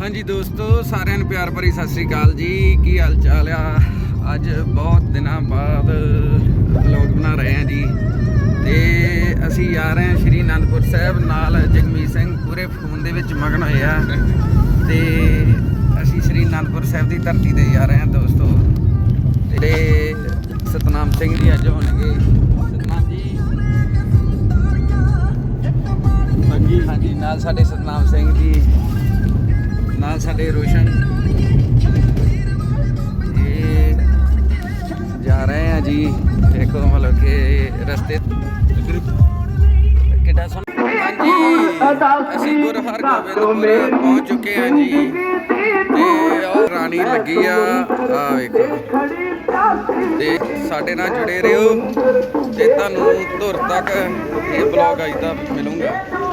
ਹਾਂਜੀ ਦੋਸਤੋ, ਸਾਰਿਆਂ ਨੂੰ ਪਿਆਰ ਭਰੀ ਸਤਿ ਸ੍ਰੀ ਅਕਾਲ ਜੀ। ਕੀ ਹਾਲ ਚਾਲ ਆ? ਅੱਜ ਬਹੁਤ ਦਿਨਾਂ ਬਾਅਦ ਵਲੌਗ ਬਣਾ ਰਹੇ ਹਾਂ ਜੀ। ਤੇ ਅਸੀਂ ਆ ਰਹੇ ਹਾਂ ਸ਼੍ਰੀ ਅਨੰਦਪੁਰ ਸਾਹਿਬ, ਨਾਲ ਜਗਮੀਤ ਸਿੰਘ ਪੂਰੇ ਫੋਨ ਦੇ ਵਿੱਚ ਮਗਨ ਹੋਏ ਆ। ਤੇ ਅਸੀਂ ਸ਼੍ਰੀ ਅਨੰਦਪੁਰ ਸਾਹਿਬ ਦੀ ਧਰਤੀ ਤੇ ਜਾ ਰਹੇ ਹਾਂ ਦੋਸਤੋ। ਤੇ ਸਤਨਾਮ ਸਿੰਘ ਜੀ ਅੱਜ ਹੋਣਗੇ। ਸਤਨਾਮ ਜੀ। ਹਾਂਜੀ ਹਾਂਜੀ, ਨਾਲ ਸਾਡੇ ਸਤਨਾਮ ਸਿੰਘ ਜੀ। ਨਾਲ ਸਾਡੇ ਰੋਸ਼ਨ। ਇਹ ਜਾ ਰਹੇ ਆ ਜੀ, ਦੇਖੋ ਮਤਲਬ ਕਿ ਰਸਤੇ। ਕਿੱਡਾ ਸੋਹਣਾ। ਹਾਂਜੀ, ਅਸੀਂ ਗੁਰ ਹਰਗੋਬਿੰਦਪੁਰ ਪਹੁੰਚ ਚੁੱਕੇ ਹਾਂ ਜੀ। ਤੇ ਉਹ ਰਾਣੀ ਲੱਗੀ ਆ ਆ ਵੇਖੋ। ਤੇ ਸਾਡੇ ਨਾਲ ਜੁੜੇ ਰਹੋ। ਤੇ ਤੁਹਾਨੂੰ ਧੁਰ ਤੱਕ ਇਹ ਬਲੌਗ ਅੱਜ ਦਾ ਮਿਲੂਗਾ।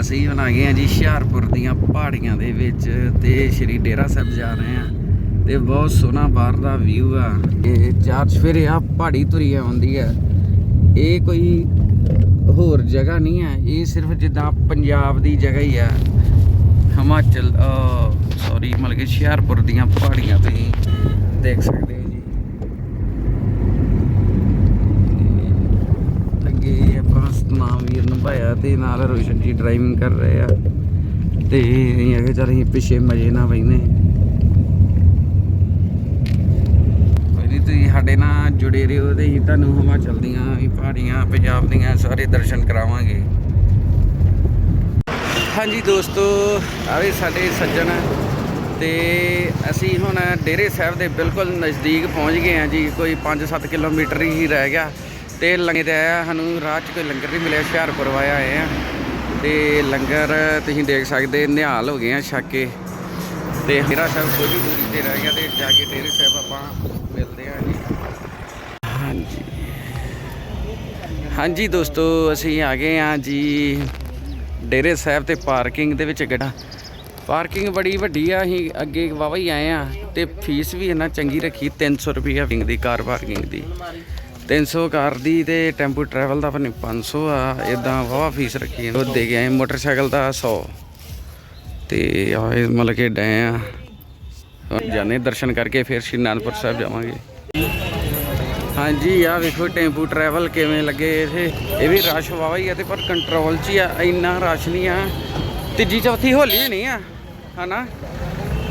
ਅਸੀਂ ਹੁਣ ਆ ਗਏ ਹਾਂ ਜੀ ਹੁਸ਼ਿਆਰਪੁਰ ਦੀਆਂ ਪਹਾੜੀਆਂ ਦੇ ਵਿੱਚ ਤੇ ਸ਼੍ਰੀ ਡੇਰਾ ਸਾਹਿਬ ਜਾ ਰਹੇ ਹਾਂ ਤੇ ਬਹੁਤ ਸੋਹਣਾ ਬਾਹਰ ਦਾ ਵਿਊ ਆ। ਇਹ ਚਾਰ ਚਫੇਰੇ ਆ, ਪਹਾੜੀ ਧੁਰੀ ਆਉਂਦੀ ਆ। ਇਹ ਕੋਈ ਹੋਰ ਜਗ੍ਹਾ ਨਹੀਂ ਹੈ ਇਹ ਸਿਰਫ ਜਿੱਦਾਂ ਪੰਜਾਬ ਦੀ ਜਗ੍ਹਾ ਹੀ ਆ। ਹਿਮਾਚਲ ਸੌਰੀ ਮਤਲਬ ਕਿ ਹੁਸ਼ਿਆਰਪੁਰ ਦੀਆਂ ਪਹਾੜੀਆਂ ਤੁਸੀਂ ਦੇਖ ਸਕਦੇ ਹੋ ਜੀ ਅੱਗੇ ਆਪਾਂ ਸਤਨਾਮ ਵੀਰ ਭਾਇਆ ਤੇ ਨਾਲ ਰੋਸ਼ਨ ਜੀ ਡਰਾਈਵਿੰਗ ਕਰ ਰਹੇ ਆ। ਤੇ ਅਸੀਂ ਆਖਿਆ ਚੱਲ ਅਸੀਂ ਪਿੱਛੇ ਮਜੇ ਨਾਲ ਬੈਨੇ ਕੋਈ ਤੁਸੀਂ ਸਾਡੇ ਨਾਲ ਜੁੜੇ ਰਹੋ ਤੇ ਅਸੀਂ ਤੁਹਾਨੂੰ ਹਿਮਾਚਲ ਦੀਆਂ ਵੀ ਪਹਾੜੀਆਂ, ਪੰਜਾਬ ਦੀਆਂ ਸਾਰੇ ਦਰਸ਼ਨ ਕਰਾਵਾਂਗੇ। ਹਾਂਜੀ ਦੋਸਤੋ ਆਵੇ ਸਾਡੇ ਸੱਜਣ ਤੇ ਅਸੀਂ ਹੁਣ ਡੇਰੇ ਸਾਹਿਬ ਦੇ ਬਿਲਕੁਲ ਨਜ਼ਦੀਕ ਪਹੁੰਚ ਗਏ ਹਾਂ ਜੀ। ਕੋਈ 5-7 ਕਿਲੋਮੀਟਰ ਹੀ ਰਹਿ ਗਿਆ। ਤੇ ਲੰਗੇ ਤੇ ਆਇਆ, ਸਾਨੂੰ ਰਾਹ 'ਚ ਕੋਈ ਲੰਗਰ ਨਹੀਂ ਮਿਲਿਆ, ਹੁਸ਼ਿਆਰਪੁਰ ਵਾਇਆ ਆਏ ਆ। ਤੇ ਲੰਗਰ ਤੁਸੀਂ ਦੇਖ ਸਕਦੇ, ਨਿਹਾਲ ਹੋ ਗਏ ਆ ਛੱਕ। ਕੇ ਤੇ ਡੇਰਾ ਸਾਹਿਬ ਥੋੜੀ ਦੂਰੀ ਤੇ ਰਹਿ ਗਿਆ ਤੇ ਜਾ ਕੇ ਡੇਰੇ ਸਾਹਿਬ ਆਪਾਂ ਮਿਲਦੇ ਹਾਂ ਜੀ। ਹਾਂਜੀ। ਹਾਂਜੀ ਦੋਸਤੋ, ਅਸੀਂ ਆ ਗਏ ਆ ਜੀ ਡੇਰੇ ਸਾਹਿਬ ਤੇ ਪਾਰਕਿੰਗ ਦੇ ਵਿੱਚ ਗੱਡਾ ਪਾਰਕਿੰਗ ਬੜੀ ਵੱਡੀ ਆ, ਅਸੀਂ ਅੱਗੇ ਵਾਵਾ ਹੀ ਆਏ ਆ ਤੇ ਫੀਸ ਵੀ ਇਹਨਾਂ ਚੰਗੀ ਰੱਖੀ 300 ਰੁਪਏ ਵਿੰਗ ਦੀ ਕਾਰ ਪਾਰਕਿੰਗ ਦੀ। 300 ਕਾਰ ਦੀ ਤੇ ਟੈਂਪੂ ਟਰੈਵਲ ਦਾ ਆਪਣੇ 500 ਆ। ਇਦਾਂ ਵਾਵਾ ਫੀਸ ਰੱਖੀ ਹੈ। ਉਹ ਦੇ ਕੇ ਮੋਟਰਸਾਈਕਲ ਦਾ 100 ਤੇ ਆਏ ਮਤਲਬ ਕਿ ਡਏ ਆ। ਹੁਣ ਜਾਣੇ ਦਰਸ਼ਨ ਕਰਕੇ ਫਿਰ ਸ਼੍ਰੀ ਅਨੰਦਪੁਰ ਸਾਹਿਬ ਜਾਵਾਂਗੇ। ਹਾਂਜੀ ਆ ਵੇਖੋ ਟੈਂਪੂ ਟਰੈਵਲ ਕਿਵੇਂ ਲੱਗੇ ਇਥੇ। ਇਹ ਵੀ ਰਸ਼ ਵਾਵਾ ਹੀ ਆ ਤੇ ਪਰ ਕੰਟਰੋਲ 'ਚ ਹੀ ਆ। ਇੰਨਾ ਰਸ਼ ਨਹੀਂ ਆ। ਤੀਜੀ, ਚੌਥੀ ਹੋਲੀ ਨਹੀਂ ਆ, ਹਨਾ?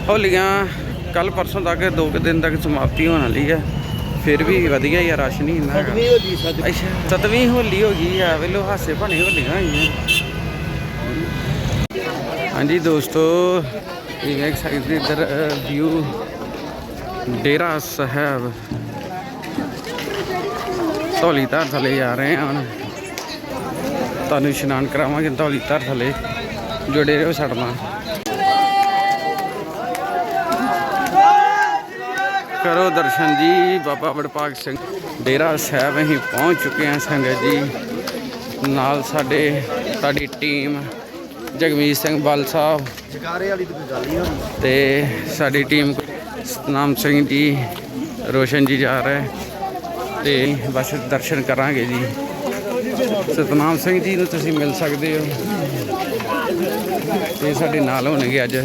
ਹੋਲੀਆਂ ਕੱਲ ਪਰਸੋਂ ਤੱਕ, ਦੋ ਕੁ ਦਿਨ ਤੱਕ ਸਮਾਪਤੀ ਹੋਣ ਵਾਲੀ ਆ। ਫਿਰ ਵੀ ਵਧੀਆ ਆ ਰਸ਼ ਨਹੀਂ ਇੰਨਾ ਹੈਗਾ। ਹੋਲੀ ਸਦ ਅੱਛਾ ਸਤਵੀਂ ਹੋਲੀ ਹੋ ਗਈ ਆ ਵੇਲੋ ਹਾਸੇ ਭਣੇ ਹੋਲੀਆਂ ਹੋਈਆਂ। ਹਾਂਜੀ ਦੋਸਤੋ ਇਹ ਵੇਖ ਸਕਦੇ ਇਧਰ ਵਿਊ ਡੇਰਾ ਸਾਹਿਬ। ਧੌਲੀ ਧਾਰ ਥੱਲੇ ਜਾ ਰਹੇ ਹਾਂ ਹੁਣ। ਤੁਹਾਨੂੰ ਇਸ਼ਨਾਨ ਕਰਾਵਾਂਗੇ ਧੌਲੀ ਧਾਰ ਥੱਲੇ। ਜੁੜੇ ਰਹੋ ਸਾਡੇ ਨਾਲ। ਕਰੋ ਦਰਸ਼ਨ ਜੀ ਬਾਬਾ ਵਡਭਾਗ ਸਿੰਘ। ਡੇਰਾ ਸਾਹਿਬ ਅਸੀਂ ਪਹੁੰਚ ਚੁੱਕੇ ਹਾਂ ਸੰਗਤ ਜੀ। ਨਾਲ ਸਾਡੇ ਸਾਡੀ ਟੀਮ ਜਗਮੀਤ ਸਿੰਘ ਬਲ ਸਾਹਿਬ। ਜਗਾਰੇ ਵਾਲੀ ਤਾਂ ਗੱਲ ਹੀ ਹੋਣੀ। ਤੇ ਸਾਡੀ ਟੀਮ ਸਤਨਾਮ ਸਿੰਘ ਜੀ ਰੋਸ਼ਨ ਜੀ ਜਾ ਰਹੇ। ਤੇ ਬਸ ਦਰਸ਼ਨ ਕਰਾਂਗੇ ਜੀ। ਸਤਨਾਮ ਸਿੰਘ ਜੀ ਨੂੰ ਤੁਸੀਂ ਮਿਲ ਸਕਦੇ ਹੋ। ਤੇ ਸਾਡੇ ਨਾਲ ਹੋਣਗੇ ਅੱਜ।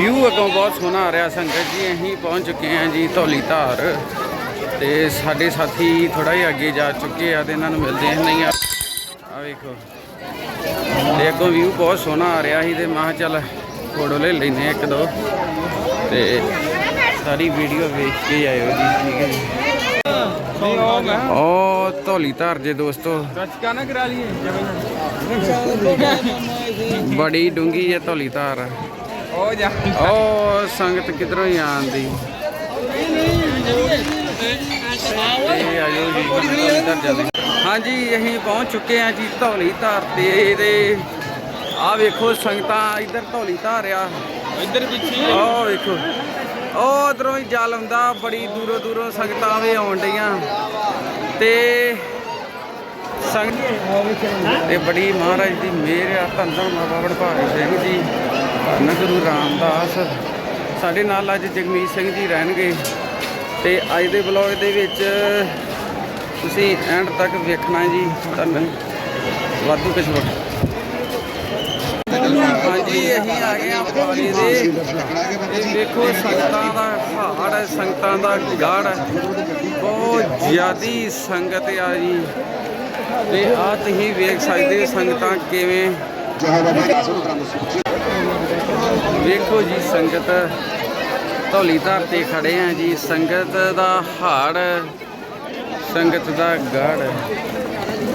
ਵਿਊ ਅਗੋਂ ਬਹੁਤ ਸੋਹਣਾ ਆ ਰਿਹਾ ਸੰਗਤ ਜੀ, ਅਸੀਂ ਪਹੁੰਚ ਚੁੱਕੇ ਹਾਂ ਜੀ ਧੌਲੀ ਧਾਰ। ਤੇ ਸਾਡੇ ਸਾਥੀ ਥੋੜਾ ਜਿਹਾ ਅੱਗੇ ਜਾ ਚੁੱਕੇ ਆ ਤੇ ਇਹਨਾਂ ਨੂੰ ਮਿਲਦੇ ਨਹੀਂ, ਆ ਆ ਵੇਖੋ। ਤੇ ਅੱਗੋਂ ਵਿਊ ਬਹੁਤ ਸੋਹਣਾ ਆ ਰਿਹਾ ਸੀ ਤੇ ਮੈਂ ਚੱਲ ਫੋਟੋ ਲੈ ਲੈਨੇ ਆ ਇੱਕ ਦੋ। ਤੇ ਸਾਰੀ ਵੀਡੀਓ ਵੇਖ ਕੇ ਆਇਓ ਜੀ, ਠੀਕ ਹੈ ਜੀ। ਉਹ ਧੌਲੀ ਧਾਰ ਜੇ ਦੋਸਤੋ। ਗੱਚਕਾ ਨਾ ਕਰਾ ਲਈਏ ਬੜੀ ਡੂੰਗੀ ਹੈ ਧੌਲੀ ਧਾਰ ਉਹ ਜਾ ਉਹ ਸੰਗਤ ਕਿਧਰੋਂ ਹੀ ਆਂਦੀ ਇਹ ਹਾਂਜੀ ਅਸੀਂ ਪਹੁੰਚ ਚੁੱਕੇ ਹਾਂ ਜੀ ਧੌਲੀ ਧਾਰ ਤੇ ਤੇ ਆ ਵੇਖੋ ਸੰਗਤਾਂ ਇੱਧਰ ਧੌਲੀ ਧਾਰ ਆ। ਇੱਧਰ ਪਿੱਛੇ ਆਹ ਵੇਖੋ ਉਹ ਉਧਰੋਂ ਹੀ ਜਲ ਆਉਂਦਾ ਬੜੀ ਦੂਰੋਂ ਦੂਰੋਂ ਸੰਗਤਾਂ ਵੀ ਆਉਣ ਡਈਆਂ। ਤੇ ਸੰਗਤ ਤੇ ਬੜੀ ਮਹਾਰਾਜ ਦੀ ਮਿਹਰ ਆ ਧੰਨ ਧੰਨ ਬਾਬਾ ਵਡਭਾਗ ਸਿੰਘ ਜੀ। ਧੰਨ ਗੁਰੂ ਰਾਮਦਾਸ। ਸਾਡੇ ਨਾਲ ਅੱਜ ਜਗਮੀਤ ਸਿੰਘ ਜੀ ਰਹਿਣਗੇ। ਤੇ ਅੱਜ ਦੇ ਬਲੌਗ ਦੇ ਵਿੱਚ ਤੁਸੀਂ ਐਂਡ ਤੱਕ ਵੇਖਣਾ ਜੀ। ਤੁਹਾਨੂੰ ਵਾਧੂ ਕੁਝ ਵਕ ਹਾਂਜੀ, ਅਸੀਂ ਆ ਗਏ ਆ ਪਾਣੀ ਦੇ। ਇਹ ਸੰਗਤਾਂ ਦਾ ਹਾੜ ਹੈ, ਸੰਗਤਾਂ ਦਾ ਗੜ ਹੈ। ਬਹੁਤ ਜ਼ਿਆਦੀ ਸੰਗਤ ਆ ਜੀ। ਤੇ ਆ ਤੁਸੀਂ ਵੇਖ ਸਕਦੇ ਸੰਗਤਾਂ ਕਿਵੇਂ। ਵੇਖੋ ਜੀ, ਸੰਗਤ ਧੌਲੀ ਧਰ ਤੇ ਖੜੇ ਆ ਜੀ। ਸੰਗਤ ਦਾ ਹਾੜ, ਸੰਗਤ ਦਾ ਗੜ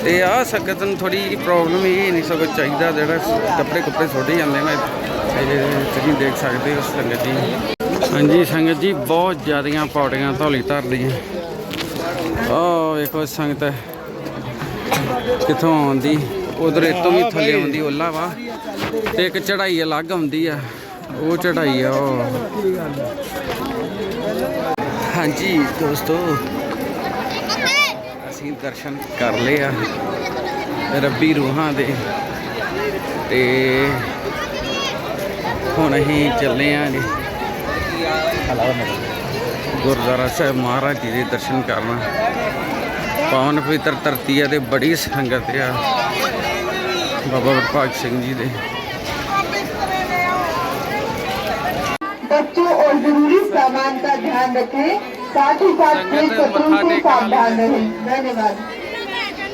ਤੇ ਆ ਸੰਗਤ ਨੂੰ ਥੋੜੀ ਜਿਹੀ ਪ੍ਰੋਬਲਮ ਇਹ ਨਹੀਂ ਸਗੋਂ ਚਾਹੀਦਾ ਜਿਹੜਾ ਕੱਪੜੇ ਕੁੱਪੜੇ ਛੋਟੇ ਜਾਂਦੇ ਨੇ। ਤੁਸੀਂ ਦੇਖ ਸਕਦੇ ਹੋ ਸੰਗਤ ਜੀ। ਹਾਂਜੀ, ਸੰਗਤ ਜੀ, ਬਹੁਤ ਜ਼ਿਆਦੀਆਂ ਪੌੜੀਆਂ ਧੌਲੀ ਧਰ ਦੀਆਂ ਆਹ ਵੇਖੋ ਸੰਗਤ ਕਿੱਥੋਂ ਆਉਂਦੀ, ਉਧਰ ਇਤੋਂ ਵੀ ਥੱਲੇ ਆਉਂਦੀ, ਓਲਾ ਵਾ। ਤੇ ਇੱਕ ਚੜਾਈ ਅਲੱਗ ਆਉਂਦੀ ਆ, ਉਹ ਚੜਾਈ ਆ, ਉਹ। ਹਾਂਜੀ ਦੋਸਤੋ। ਅਸੀਂ ਦਰਸ਼ਨ ਕਰ ਲਏ ਆ, ਰੱਬੀ ਰੂਹਾਂ ਦੇ। ਤੇ ਹੁਣ ਅਸੀਂ ਚੱਲੇ ਆ ਜੀ। ਗੁਰਦੁਆਰਾ ਸਾਹਿਬ ਮਹਾਰਾਜ ਜੀ ਦੇ ਦਰਸ਼ਨ ਕਰਨ। ਪਾਵਨ ਪਵਿੱਤਰ ਧਰਤੀ ਆ ਤੇ ਬੜੀ ਸੰਗਤ ਆ। ਬਾਬਾ ਵਡਭਾਗ ਸਿੰਘ ਜੀ ਦੇ बच्चों और जरूरी सामान का ध्यान रखें साथ ही साथ खेल संगत सत्रों मत्था से टेकने वाली सावधान रहें धन्यवाद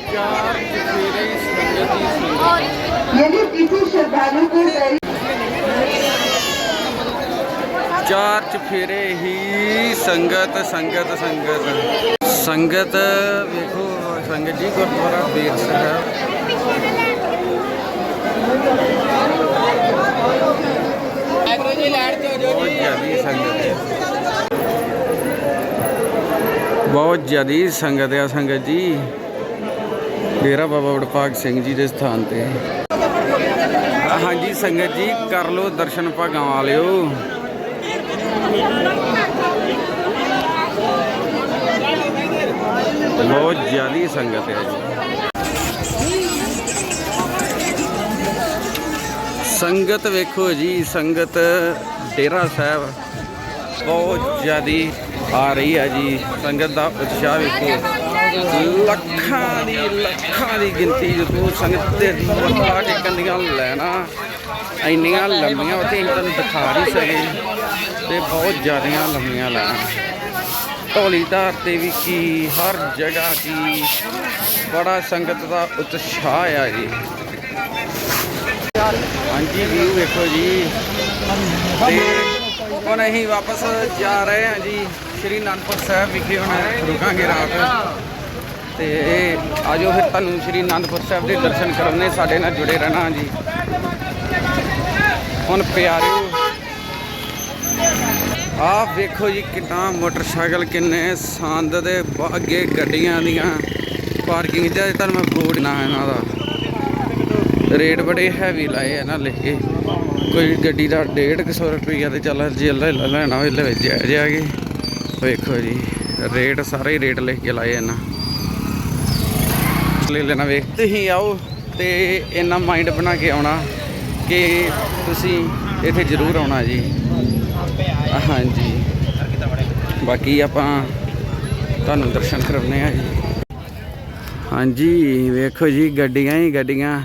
ਚਾਰ ਚਫੇਰੇ ਸੰਗਤ ਦੀ ਸੰਗਤ यदि किसी श्रद्धालु को पैर ਚਾਰ ਚਫੇਰੇ ਹੀ ਸੰਗਤ ਸੰਗਤ ਸੰਗਤ ਸੰਗਤ ਵੇਖੋ ਸੰਗਤ ਜੀ ਗੁਰਦੁਆਰਾ ਬੇਰ ਸਾਹਿਬ ਬਹੁਤ ਜ਼ਿਆਦੀ ਸੰਗਤ ਆ ਸੰਗਤ ਜੀ। ਡੇਰਾ ਬਾਬਾ ਵਡਭਾਗ ਸਿੰਘ ਜੀ ਦੇ ਸਥਾਨ ਤੇ। ਹਾਂਜੀ ਸੰਗਤ ਜੀ, ਕਰ ਲਓ ਦਰਸ਼ਨ ਭਾਗਾਂ ਵਾਲਿਓ। ਬਹੁਤ ਜ਼ਿਆਦੀ ਸੰਗਤ ਹੈ ਜੀ। ਸੰਗਤ ਵੇਖੋ ਜੀ, ਸੰਗਤ ਡੇਰਾ ਸਾਹਿਬ ਬਹੁਤ ਜ਼ਿਆਦੀ ਆ ਰਹੀ ਹੈ ਜੀ। ਸੰਗਤ ਦਾ ਉਤਸ਼ਾਹ ਵੇਖੋ। ਲੱਖਾਂ ਦੀ ਲੱਖਾਂ ਦੀ ਗਿਣਤੀ ਜਦੋਂ ਸੰਗਤ ਦੇ ਮੱਥਾ ਟੇਕਣ ਦੀਆਂ ਲੈਣਾ ਇੰਨੀਆਂ ਲੰਮੀਆਂ, ਉੱਥੇ ਤੁਹਾਨੂੰ ਦਿਖਾ ਨਹੀਂ ਸਕੇ। ਤੇ ਬਹੁਤ ਜ਼ਿਆਦੀਆਂ ਲੰਮੀਆਂ ਲੈਣਾ ਢੋਲੀ ਧਾਰ ਤੇ ਵੀ ਕੀ, ਹਰ ਜਗ੍ਹਾ ਕੀ। ਬੜਾ ਸੰਗਤ ਦਾ ਉਤਸ਼ਾਹ ਆ ਜੀ। ਹਾਂਜੀ, ਵੀਊ ਵੇਖੋ ਜੀ। ਤੇ ਹੁਣ ਅਸੀਂ ਵਾਪਸ ਜਾ ਰਹੇ ਹਾਂ ਜੀ, ਸ਼੍ਰੀ ਅਨੰਦਪੁਰ ਸਾਹਿਬ ਵਿਖੇ ਹੁਣ ਰੁਕਾਂਗੇ ਰਾਤ। ਤੇ ਆਜੋ ਫਿਰ ਤੁਹਾਨੂੰ ਸ਼੍ਰੀ ਅਨੰਦਪੁਰ ਸਾਹਿਬ ਦੇ ਦਰਸ਼ਨ ਕਰਾਉਣੇ ਸਾਡੇ ਨਾਲ ਜੁੜੇ ਰਹਿਣਾ ਜੀ। ਹੁਣ ਪਿਆਰਿਓ, ਆਹ ਵੇਖੋ ਜੀ ਕਿੰਨਾ ਮੋਟਰਸਾਈਕਲ, ਕਿੰਨੇ ਸੰਦ ਦੇ ਅੱਗੇ ਗੱਡੀਆਂ ਦੀਆਂ। ਪਾਰਕਿੰਗ ਤੇ ਤੁਹਾਨੂੰ ਮੈਂ ਬੋਰਡ ਨਾ ਇਹਨਾਂ ਦਾ। ਰੇਟ ਬੜੇ ਹੈਵੀ ਲਾਏ ਆ ਨਾ ਲਿਖੇ ਕੋਈ ਗੱਡੀ ਦਾ 150 ਰੁਪਈਆ ਤੇ ਚੱਲ ਜੇ ਲੈ ਲੈਣਾ ਹੋਵੇ ਲੈ ਜਾ ਜਾਗੇ। ਵੇਖੋ ਜੀ, ਰੇਟ ਸਾਰੇ ਹੀ ਰੇਟ ਲਿਖ ਕੇ ਲਾਏ ਇਹਨਾਂ। ਲੈ ਲੈਣਾ ਵੇਖ, ਤੁਸੀਂ ਆਓ ਤੇ ਇੰਨਾ ਮਾਈਂਡ ਬਣਾ ਕੇ ਆਉਣਾ ਕਿ ਤੁਸੀਂ ਇੱਥੇ ਜ਼ਰੂਰ ਆਉਣਾ ਜੀ। ਹਾਂਜੀ। ਬਾਕੀ ਆਪਾਂ ਤੁਹਾਨੂੰ ਦਰਸ਼ਨ ਕਰਾਉਣੇ ਆ ਜੀ। ਹਾਂਜੀ, ਵੇਖੋ ਜੀ, ਗੱਡੀਆਂ ਹੀ ਗੱਡੀਆਂ।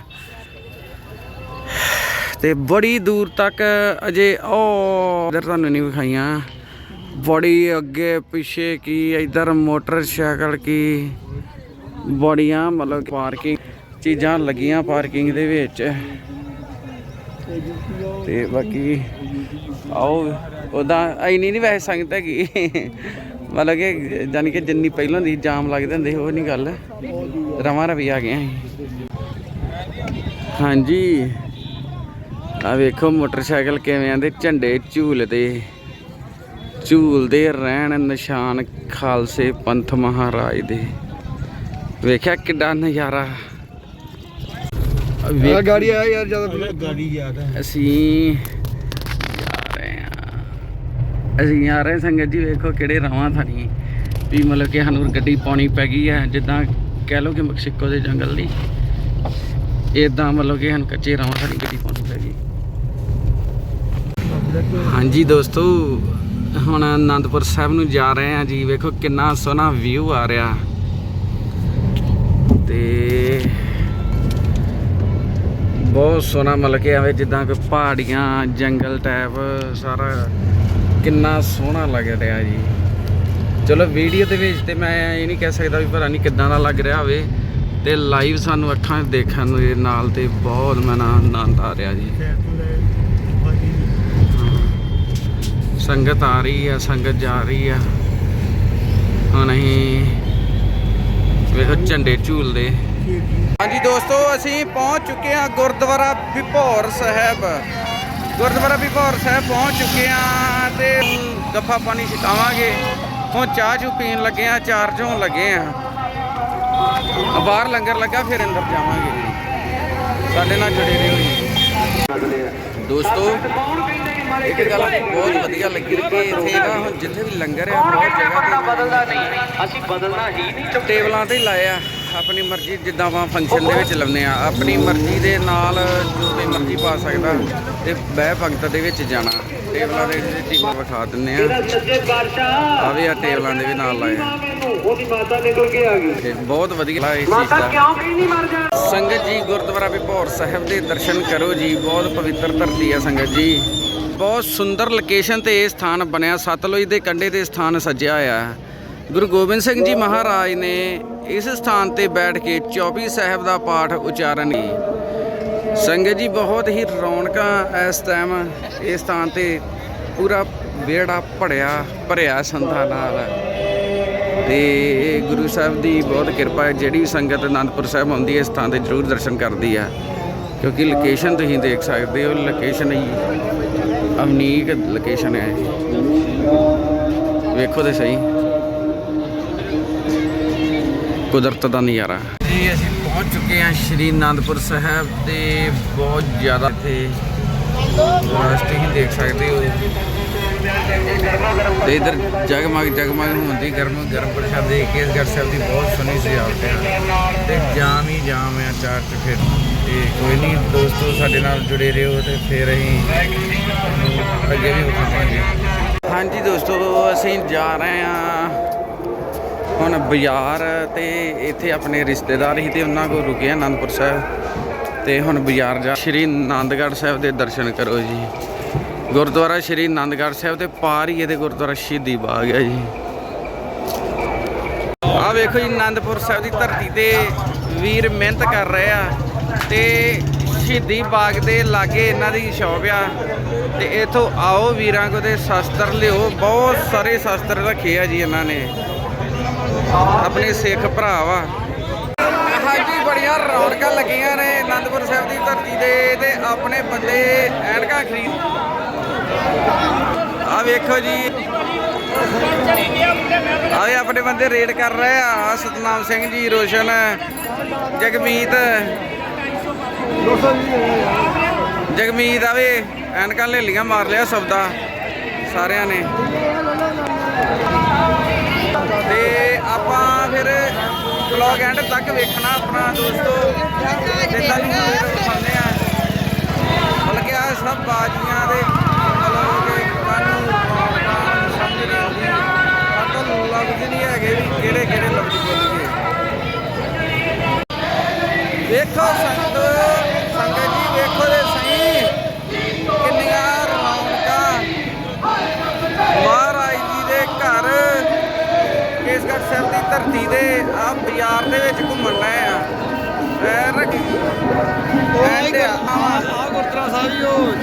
ਤੇ ਬੜੀ ਦੂਰ ਤੱਕ ਅਜੇ ਉਹ ਇਧਰ ਤੁਹਾਨੂੰ ਨਹੀਂ ਵਿਖਾਈਆਂ। ਬੜੀ ਅੱਗੇ ਪਿੱਛੇ ਕੀ, ਇਧਰ ਮੋਟਰਸਾਈਕਲ ਕੀ, ਬੜੀਆਂ ਮਤਲਬ ਪਾਰਕਿੰਗ ਚੀਜ਼ਾਂ ਲੱਗੀਆਂ ਪਾਰਕਿੰਗ ਦੇ ਵਿੱਚ। ਤੇ ਬਾਕੀ ਆਓ ਉਦਾਂ ਐਨੀ ਨਹੀਂ ਵੈਸੇ ਸੰਗਤ ਹੈਗੀ। ਮਤਲਬ ਕਿ ਜਾਨੀ ਕਿ ਜਿੰਨੀ ਪਹਿਲਾਂ ਦੀ ਜਾਮ ਲੱਗਦੇ ਹੁੰਦੇ ਉਹ ਨਹੀਂ ਗੱਲ। ਰਵਾਂ ਰਵੀ ਆ ਗਏ ਹਾਂਜੀ। ਆ ਵੇਖੋ ਮੋਟਰਸਾਈਕਲ ਕਿਵੇਂ ਆਂਦੇ ਝੰਡੇ ਝੂਲਦੇ। ਝੂਲਦੇ ਰਹਿਣ ਨਿਸ਼ਾਨ ਖਾਲਸੇ ਪੰਥ ਮਹਾਰਾਜ ਦੇ। ਵੇਖਿਆ ਕਿੱਡਾ ਨਜ਼ਾਰਾ। ਵੇਖ- ਗਾੜੀ ਆ ਯਾਰ ਜ਼ਿਆਦਾ ਗਾੜੀ ਯਾਦ ਹੈ। ਅਸੀਂ ਜਾ ਰਹੇ ਹਾਂ। ਅਸੀਂ ਆ ਰਹੇ ਸੰਗਤ ਜੀ ਵੇਖੋ ਕਿਹੜੇ ਰਾਵਾਂ ਥਾਣੀ। ਵੀ ਮਤਲਬ ਕਿ ਸਾਨੂੰ ਗੱਡੀ ਪਾਉਣੀ ਪੈ ਗਈ ਹੈ ਜਿੱਦਾਂ ਕਹਿ ਲਓ ਕਿ ਮੈਕਸੀਕੋ ਦੇ ਜੰਗਲ ਦੀ। ਇਦਾਂ ਮਤਲਬ ਕਿ ਹਨ ਕੱਚੇ ਰਾਵਾਂ ਸਾਡੀ ਗੱਡੀ ਪਾਉਣੀ ਪੈ ਗਈ ਹਾਂਜੀ ਦੋਸਤੋ, ਹੁਣ ਆਨੰਦਪੁਰ ਸਾਹਿਬ ਨੂੰ ਜਾ ਰਹੇ ਹਾਂ ਜੀ। ਵੇਖੋ ਕਿੰਨਾ ਸੋਹਣਾ ਵਿਊ ਆ ਰਿਹਾ। ਤੇ ਬਹੁਤ ਸੋਹਣਾ ਮਤਲਬ ਕਿ ਆਵੇ ਜਿੱਦਾਂ ਕਿ ਪਹਾੜੀਆਂ, ਜੰਗਲ ਟਾਈਪ ਸਾਰਾ ਕਿੰਨਾ ਸੋਹਣਾ ਲੱਗ ਰਿਹਾ ਜੀ। ਚਲੋ ਵੀਡੀਓ ਦੇ ਵਿੱਚ ਤੇ ਮੈਂ ਇਹ ਨਹੀਂ ਕਹਿ ਸਕਦਾ ਵੀ ਪਤਾ ਨਹੀਂ ਕਿੱਦਾਂ ਦਾ ਲੱਗ ਰਿਹਾ ਹੋਵੇ। ਤੇ ਲਾਈਵ ਸਾਨੂੰ ਅੱਖਾਂ ਦੇਖਣ ਨੂੰ ਨਾਲ ਤੇ ਬਹੁਤ ਮਨ ਆਨੰਦ ਆ ਰਿਹਾ ਜੀ। ਸੰਗਤ ਆ ਰਹੀ ਆ, ਸੰਗਤ ਜਾ ਰਹੀ ਆ। ਹੁਣ ਅਸੀਂ ਵੇਖੋ ਝੰਡੇ ਝੂਲਦੇ। ਹਾਂਜੀ ਦੋਸਤੋ, ਅਸੀਂ ਪਹੁੰਚ ਚੁੱਕੇ ਹਾਂ ਗੁਰਦੁਆਰਾ ਵਿਭੌਰ ਸਾਹਿਬ। ਗੁਰਦੁਆਰਾ ਵਿਭੌਰ ਸਾਹਿਬ ਪਹੁੰਚ ਚੁੱਕੇ ਹਾਂ ਤੇ ਗੱਫਾ ਪਾਣੀ ਛਕਾਵਾਂਗੇ। ਹੁਣ ਚਾਹ ਚੂ ਪੀਣ ਲੱਗੇ ਆ ਚਾਰ ਚੋਂ ਲੱਗੇ ਆ ਬਾਹਰ ਲੰਗਰ ਲੱਗਾ, ਫਿਰ ਅੰਦਰ ਜਾਵਾਂਗੇ। ਸਾਡੇ ਨਾਲ ਜੁੜੇ ਰਹੋ ਦੋਸਤੋ ਇੱਕ ਗੱਲ ਬਹੁਤ ਵਧੀਆ ਲੱਗੀ ਕਿ ਇੱਥੇ ਨਾ ਹੁਣ ਜਿੱਥੇ ਵੀ ਲੰਗਰ ਆ ਬਹੁਤ ਜਗ੍ਹਾ ਤੇ ਬਦਲਦਾ ਨਹੀਂ। ਅਸੀਂ ਬਦਲਣਾ ਹੀ ਨਹੀਂ ਟੇਬਲਾਂ ਤੇ ਹੀ ਲਾਏ ਆ ਆਪਣੀ ਮਰਜ਼ੀ ਜਿੱਦਾਂ ਆਪਾਂ ਫੰਕਸ਼ਨ ਦੇ ਵਿੱਚ ਲਾਉਂਦੇ ਆ ਆਪਣੀ ਮਰਜ਼ੀ ਦੇ ਨਾਲ ਜੋ ਵੀ ਮਰਜ਼ੀ ਪਾ ਸਕਦਾ ਤੇ ਬਹਿ ਭਗਤ ਦੇ ਵਿੱਚ ਜਾਣਾ। ਟੇਬਲਾਂ ਦੇ ਵਿੱਚ ਟੀਮਾਂ ਵਿਖਾ ਦਿੰਦੇ ਆ। ਆ ਵੀ ਆ ਟੇਬਲਾਂ ਦੇ ਵੀ ਨਾਲ ਲਾਏ ਆ। ਤੇ ਬਹੁਤ ਵਧੀਆ ਇਸ ਚੀਜ਼ ਦਾ। ਸੰਗਤ ਜੀ ਗੁਰਦੁਆਰਾ ਵਿਭੌਰ ਸਾਹਿਬ ਦੇ ਦਰਸ਼ਨ ਕਰੋ ਜੀ ਬਹੁਤ ਪਵਿੱਤਰ ਧਰਤੀ ਆ ਸੰਗਤ ਜੀ। ਬਹੁਤ ਸੁੰਦਰ ਲੋਕੇਸ਼ਨ ਤੇ ਇਹ ਸਥਾਨ ਬਣਿਆ। ਸਤਲੁਜ ਦੇ ਕੰਢੇ ਤੇ ਸਥਾਨ ਸੱਜਿਆ ਹੋਇਆ ਹੈ। ਗੁਰੂ ਗੋਬਿੰਦ ਸਿੰਘ ਜੀ ਮਹਾਰਾਜ ਨੇ ਇਸ ਸਥਾਨ ਤੇ ਬੈਠ ਕੇ 24 ਸਾਹਿਬ ਦਾ ਪਾਠ ਉਚਾਰਨ ਕੀ ਸੰਗਤ ਜੀ, ਬਹੁਤ ਹੀ ਰੌਣਕਾਂ ਇਸ ਟਾਈਮ ਇਸ ਸਥਾਨ ਤੇ ਪੂਰਾ ਵਿਹੜਾ ਭੜਿਆ ਭਰਿਆ ਸੰਤਾਂ ਨਾਲ। ਤੇ ਗੁਰੂ ਸਾਹਿਬ ਦੀ ਬਹੁਤ ਕਿਰਪਾ ਹੈ, ਜਿਹੜੀ ਵੀ ਸੰਗਤ ਅਨੰਦਪੁਰ ਸਾਹਿਬ ਆਉਂਦੀ ਹੈ, ਇਸ ਥਾਂ ਤੇ ਜ਼ਰੂਰ ਦਰਸ਼ਨ ਕਰਦੀ ਆ ਕਿਉਂਕਿ ਲੋਕੇਸ਼ਨ ਤੁਸੀਂ ਦੇਖ ਸਕਦੇ ਹੋ ਲੋਕੇਸ਼ਨ ਹੀ ਅਵਨੀਕ ਲੋਕੇਸ਼ਨ ਹੈ ਵੇਖੋ ਤੇ ਸਹੀ। ਕੁਦਰਤ ਦਾ ਨਜ਼ਾਰਾ। ਜੀ, ਅਸੀਂ ਪਹੁੰਚ ਚੁੱਕੇ ਹਾਂ ਸ਼੍ਰੀ ਅਨੰਦਪੁਰ ਸਾਹਿਬ ਤੇ ਬਹੁਤ ਜ਼ਿਆਦਾ ਇੱਥੇ ਰਸਤੇ ਹੀ ਦੇਖ ਸਕਦੇ ਹੋ। ਤੇ ਇਧਰ ਜਗਮਗ ਜਗਮਗ ਹੁੰਦੀ ਗਰਮ ਗਰਮ ਦੇ ਕੇਸਗੜ੍ਹ ਸਾਹਿਬ ਦੀ ਬਹੁਤ ਸੋਹਣੀ ਸਜਾਵਟ ਹੈ। ਤੇ ਜਾਮ ਹੀ ਜਾਮ ਹੈ ਚਾਰ ਚ ਫਿਰ। ਤੇ ਕੋਈ ਨਹੀਂ, ਦੋਸਤੋ ਸਾਡੇ ਨਾਲ ਜੁੜੇ ਰਹੋ ਤੇ ਫਿਰ ਅਸੀਂ ਤੁਹਾਨੂੰ ਅੱਗੇ ਵੀ ਵਿਖਾਵਾਂਗੇ। ਹਾਂਜੀ ਦੋਸਤੋ, ਅਸੀਂ ਜਾ ਰਹੇ ਹਾਂ ਹੁਣ ਬਾਜ਼ਾਰ ਤੇ ਇੱਥੇ ਆਪਣੇ ਰਿਸ਼ਤੇਦਾਰ ਹੀ ਤੇ ਉਹਨਾਂ ਕੋਲ ਰੁਕੇ ਆ ਆਨੰਦਪੁਰ ਸਾਹਿਬ ਤੇ ਹੁਣ ਬਾਜ਼ਾਰ ਜਾ ਸ਼੍ਰੀ ਆਨੰਦਗੜ੍ਹ ਸਾਹਿਬ ਦੇ ਦਰਸ਼ਨ ਕਰੋ ਜੀ। ਗੁਰਦੁਆਰਾ ਸ਼੍ਰੀ ਆਨੰਦਗੜ੍ਹ ਸਾਹਿਬ ਦੇ ਪਾਰ ਹੀ ਇਹਦੇ ਗੁਰਦੁਆਰਾ ਸ਼ਹੀਦੀ ਬਾਗ ਹੈ ਜੀ। ਆ ਵੇਖੋ ਜੀ ਆਨੰਦਪੁਰ ਸਾਹਿਬ ਦੀ ਧਰਤੀ ਤੇ ਵੀਰ ਮਿਹਨਤ ਕਰ ਰਹੇ ਆ। ਤੇ ਸ਼ਹੀਦੀ ਬਾਗ ਦੇ ਲਾਗੇ ਇਹਨਾਂ ਦੀ ਸ਼ੌਪ ਆ। ਤੇ ਇਥੋਂ ਆਓ ਵੀਰਾਂ ਕੋ ਤੇ ਸ਼ਸਤਰ ਲਿਓ। ਬਹੁਤ ਸਾਰੇ ਸ਼ਸਤਰ ਰੱਖੇ ਆ ਜੀ ਇਹਨਾਂ ਨੇ। ਆਪਣੇ ਸਿੱਖ ਭਰਾ ਵਾ। ਹਾਂਜੀ, ਬੜੀਆਂ ਰੌਣਕਾਂ ਲੱਗੀਆਂ ਨੇ ਅਨੰਦਪੁਰ ਸਾਹਿਬ ਦੀ ਧਰਤੀ ਤੇ ਤੇ ਆਪਣੇ ਬੰਦੇ ਐਨਕਾਂ ਖਰੀਦ ਆ ਵੇਖੋ ਜੀ। ਆਏ ਆਪਣੇ ਬੰਦੇ ਰੇਡ ਕਰ ਰਹੇ ਆ। ਸਤਨਾਮ ਸਿੰਘ ਜੀ, ਰੋਸ਼ਨ, ਜਗਮੀਤ। ਜਗਮੀਤ ਆਵੇ ਐਨਕਾਂ ਲੈ ਲੀਆਂ ਮਾਰ ਲਿਆ ਸਬਦਾ ਸਾਰਿਆਂ ਨੇ। ਤੇ ਆਪਾਂ ਫਿਰ ਵਲੌਗ ਐਂਡ ਤੱਕ ਵੇਖਣਾ ਆਪਣਾ ਦੋਸਤੋ। ਤੇ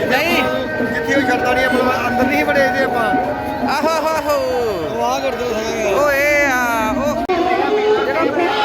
ਨਹੀਂ ਜਿੱਥੇ ਉਹ ਛੱਡਦਾ ਨਹੀਂ ਆਪਾਂ। ਅੰਦਰ ਨਹੀਂ ਵੜੇ ਜੇ ਆਪਾਂ। ਆਹੋ ਹੋ ਹੋ ਵਾਹ ਗੁਰਦੁਆਰਾ ਓਏ ਆ ਉਹ ਜਿਹੜਾ